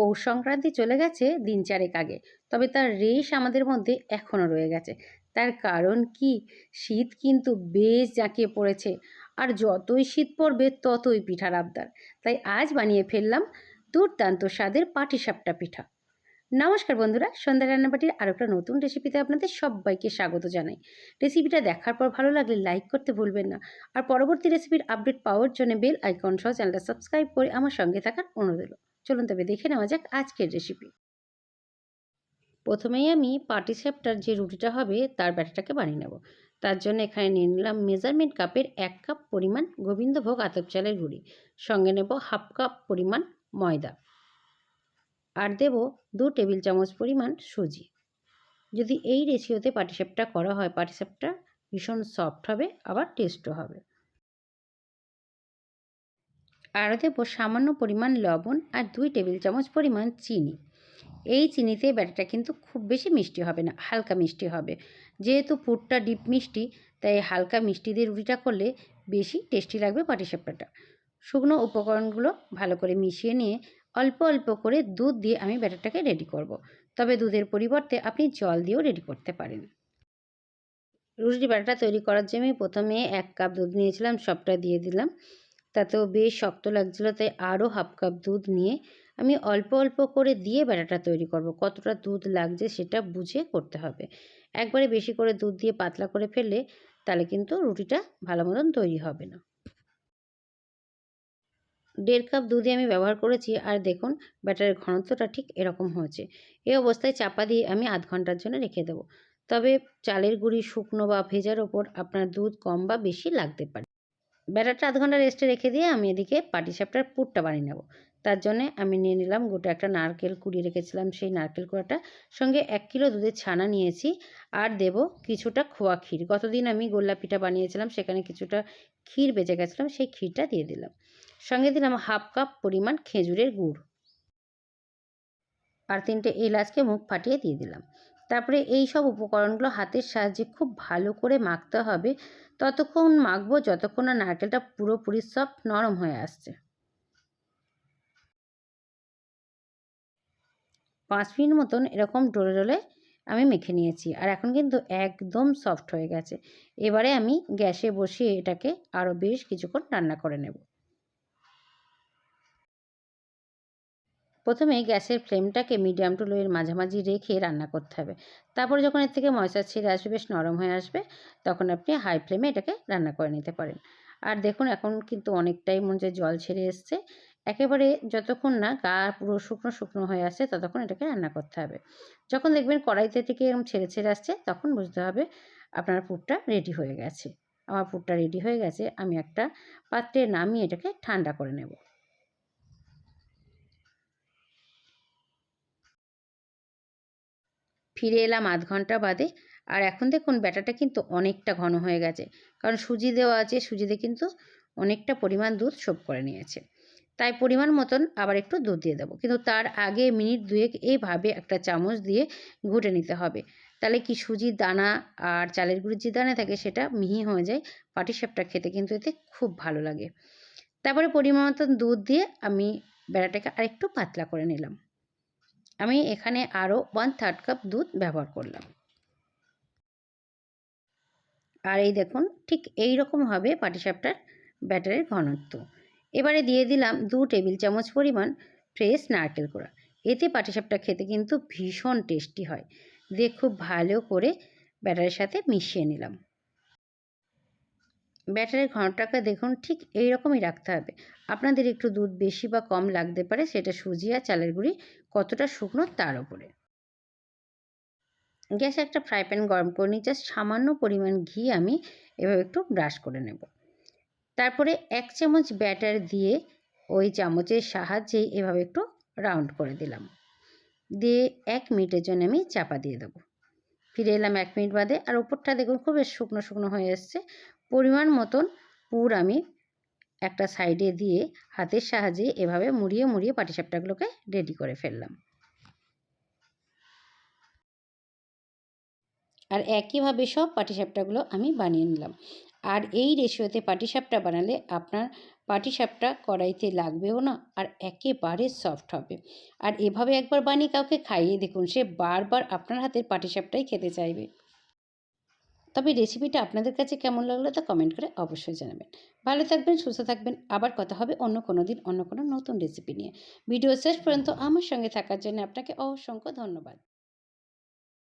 পৌষ সংক্রান্তি চলে গেছে দিন চারেক আগে। তবে তার রেশ আমাদের মধ্যে এখনও রয়ে গেছে। তার কারণ কি? শীত কিন্তু বেশ জাঁকিয়ে পড়েছে। আর যতই শীত পড়বে, ততই পিঠার আবদার। তাই আজ বানিয়ে ফেললাম দুর্দান্ত স্বাদের পাটিসাপটা পিঠা। নমস্কার বন্ধুরা, সন্ধ্যা রান্নাবাটির আরও একটা নতুন রেসিপিতে আপনাদের সবাইকে স্বাগত জানাই। রেসিপিটা দেখার পর ভালো লাগলে লাইক করতে ভুলবেন না। আর পরবর্তী রেসিপির আপডেট পাওয়ার জন্য বেল আইকন সহ চ্যানেলটা সাবস্ক্রাইব করে আমার সঙ্গে থাকার অনুরোধ চলুন তবে দেখে নেওয়া যাক আজকের রেসিপি প্রথমেই আমি পাটি পাটিসাপটার যে রুটিটা হবে, তার ব্যাটারটাকে বানিয়ে নেব। তার জন্য এখানে নিয়ে নিলাম মেজারমেন্ট কাপের এক কাপ পরিমাণ গোবিন্দভোগ আতপ চালের গুঁড়ি। সঙ্গে নেব হাফ কাপ পরিমাণ ময়দা। আর দেব দু টেবিল চামচ পরিমাণ সুজি। যদি এই রেশিওতে পাটিসাপটা করা হয় পাটিসাপটা ভীষণ সফট হবে, আবার টেস্টও হবে। আর দেব সামান্য পরিমাণ লবণ আর দুই টেবিল চামচ পরিমাণ চিনি। এই চিনিতে ব্যাটারটা কিন্তু খুব বেশি মিষ্টি হবে না, হালকা মিষ্টি হবে। যেহেতু পুরটা ডিপ মিষ্টি, তাই হালকা মিষ্টি দিয়ে রুটিটা করলে বেশি টেস্টি লাগবে পাটিসাপটাটা শুকনো উপকরণগুলো ভালো করে মিশিয়ে নিয়ে অল্প অল্প করে দুধ দিয়ে আমি ব্যাটারটাকে রেডি করব। তবে দুধের পরিবর্তে আপনি জল দিয়েও রেডি করতে পারেন। রুটি ব্যাটারটা তৈরি করার জন্য প্রথমে এক কাপ দুধ নিয়েছিলাম, সবটা দিয়ে দিলাম। তাতেও বেশ শক্ত লাগছিল, তাই আরও হাফ কাপ দুধ নিয়ে আমি অল্প অল্প করে দিয়ে ব্যাটারটা তৈরি করব। কতটা দুধ লাগছে সেটা বুঝে করতে হবে। একবারে বেশি করে দুধ দিয়ে পাতলা করে ফেললে তাহলে কিন্তু রুটিটা ভালো মতন তৈরি হবে না। দেড় কাপ দুধে আমি ব্যবহার করেছি, আর দেখুন ব্যাটারের ঘনত্বটা ঠিক এরকম হয়েছে। এই অবস্থায় চাপা দিয়ে আমি আধ ঘণ্টার জন্য রেখে দেবো। তবে চালের গুঁড়ি শুকনো বা ভেজার ওপর আপনার দুধ কম বা বেশি লাগতে পারে। ব্যাটারটা আধ ঘণ্টা রেস্টে রেখে দিয়ে আমি এদিকে পাটিসাপটার পুরটা বানিয়ে নেব। তার জন্যে আমি নিয়ে নিলাম গোটা একটা নারকেল কুড়িয়ে রেখেছিলাম। সেই নারকেল কুড়াটা সঙ্গে এক কিলো দুধের ছানা নিয়েছি আর দেব কিছুটা খোয়া ক্ষীর। গতদিন আমি গোল্লা পিঠা বানিয়েছিলাম, সেখানে কিছুটা ক্ষীর বেঁচে গেছিলাম সেই ক্ষীরটা দিয়ে দিলাম। সঙ্গে দিলাম হাফ কাপ পরিমাণ খেজুরের গুড়। আর তিনটে এলাচকে মুখ ফাটিয়ে দিয়ে দিলাম। তারপরে এই সব উপকরণগুলো হাতের সাহায্যে খুব ভালো করে মাখতে হবে। ততক্ষণ মাখবো যতক্ষণ না নারকেলটা পুরোপুরি সফট নরম হয়ে আসছে। পাঁচ মিনিট মতন এরকম ডোলে ডোলে আমি মেখে নিয়েছি আর এখন কিন্তু একদম সফট হয়ে গেছে। এবারে আমি গ্যাসে বসিয়ে এটাকে আরও বেশ কিছুক্ষণ রান্না করে নেব। প্রথমে গ্যাসের ফ্লেমটাকে মিডিয়াম টু লোয়ের মাঝামাঝি রেখে রান্না করতে হবে। তারপরে যখন এর থেকে ময়সা ছেড়ে আসবে, বেশ নরম হয়ে আসবে, তখন আপনি হাই ফ্লেমে এটাকে রান্না করে নিতে পারেন। আর দেখুন, এখন কিন্তু অনেকটাই মনে জল ছেড়ে এসছে। একেবারে যতক্ষণ না গা পুরো শুকনো শুকনো হয়ে আসছে, ততক্ষণ এটাকে রান্না করতে হবে। যখন দেখবেন কড়াইতে থেকে এরকম ছেড়ে ছেড়ে আসছে, তখন বুঝতে হবে আপনার পুরটা রেডি হয়ে গেছে। আমার পুরটা রেডি হয়ে গেছে, আমি একটা পাত্রে নামিয়ে এটাকে ঠান্ডা করে নেব। ফিরে এলাম আধ ঘণ্টা বাদে। আর এখন দেখুন, ব্যাটাটা কিন্তু অনেকটা ঘন হয়ে গেছে। কারণ সুজি দেওয়া আছে, সুজিতে কিন্তু অনেকটা পরিমাণ দুধ শোপ করে নিয়েছে। তাই পরিমাণ মতন আবার একটু দুধ দিয়ে দেবো। কিন্তু তার আগে মিনিট দুয়েক এইভাবে একটা চামচ দিয়ে ঘুটে নিতে হবে। তাহলে কি সুজির দানা আর চালের গুঁড়ির যে দানা থাকে সেটা মিহি হয়ে যায়, পাটি পাটিসাপটা খেতে কিন্তু এতে খুব ভালো লাগে। তারপরে পরিমাণ মতন দুধ দিয়ে আমি বেড়াটাকে আরেকটু পাতলা করে নিলাম। আমি এখানে আরও ওয়ান থার্ড কাপ দুধ ব্যবহার করলাম। আর এই দেখুন, ঠিক এই রকম হবে পাটিসাপটার ব্যাটারের ঘনত্ব। এবারে দিয়ে দিলাম দু টেবিল চামচ পরিমাণ ফ্রেশ নারকেল কোড়া এতে পাটিসাপটা খেতে কিন্তু ভীষণ টেস্টি হয়। দিয়ে খুব ভালো করে ব্যাটারের সাথে মিশিয়ে নিলাম। ব্যাটারের ঘনটাকে দেখুন, ঠিক এই রকমই রাখতে হবে। আপনাদের একটু দুধ বেশি বা কম লাগতে পারে, সেটা সুজি আর চালের গুঁড়ি কতটা শুকনো তার উপরে। গ্যাসে একটা ফ্রাই প্যান গরম করে নিই জাস্ট সামান্য পরিমাণ ঘি আমি এভাবে একটু ব্রাশ করে নেব। তারপরে এক চামচ ব্যাটার দিয়ে ওই চামচের সাহায্যেই এভাবে একটু রাউন্ড করে দিলাম। দিয়ে এক মিনিটের জন্য আমি চাপা দিয়ে দেবো। ফিরে এলাম এক মিনিট বাদে, আর ওপরটা দেখুন খুব শুকনো শুকনো হয়ে এসছে। পরিমাণ মতন পুর আমি একটা সাইডে দিয়ে হাতের সাহায্যে এভাবে মুড়িয়ে মুড়িয়ে পাটিসাপটাগুলোকে রেডি করে ফেললাম। আর একইভাবে সব পাটিসাপটাগুলো আমি বানিয়ে নিলাম। আর এই রেশিওতে পাটিসাপটা বানালে আপনার পাটিসাপটা কড়াইতে লাগবেও না আর একেবারে সফট হবে। আর এভাবে একবার বানিয়ে কাউকে খাইয়ে দেখুন, সে বারবার আপনার হাতের পাটিসাপটাই খেতে চাইবে। তবে রেসিপিটা আপনাদের কাছে কেমন লাগল তা কমেন্ট করে অবশ্যই জানাবেন। ভালো থাকবেন, সুস্থ থাকবেন, আবার কথা হবে অন্য কোনো দিন, অন্য কোনো নতুন রেসিপি নিয়ে। ভিডিও শেষ পর্যন্ত আমার সঙ্গে থাকার জন্য আপনাকে অসংখ্য ধন্যবাদ।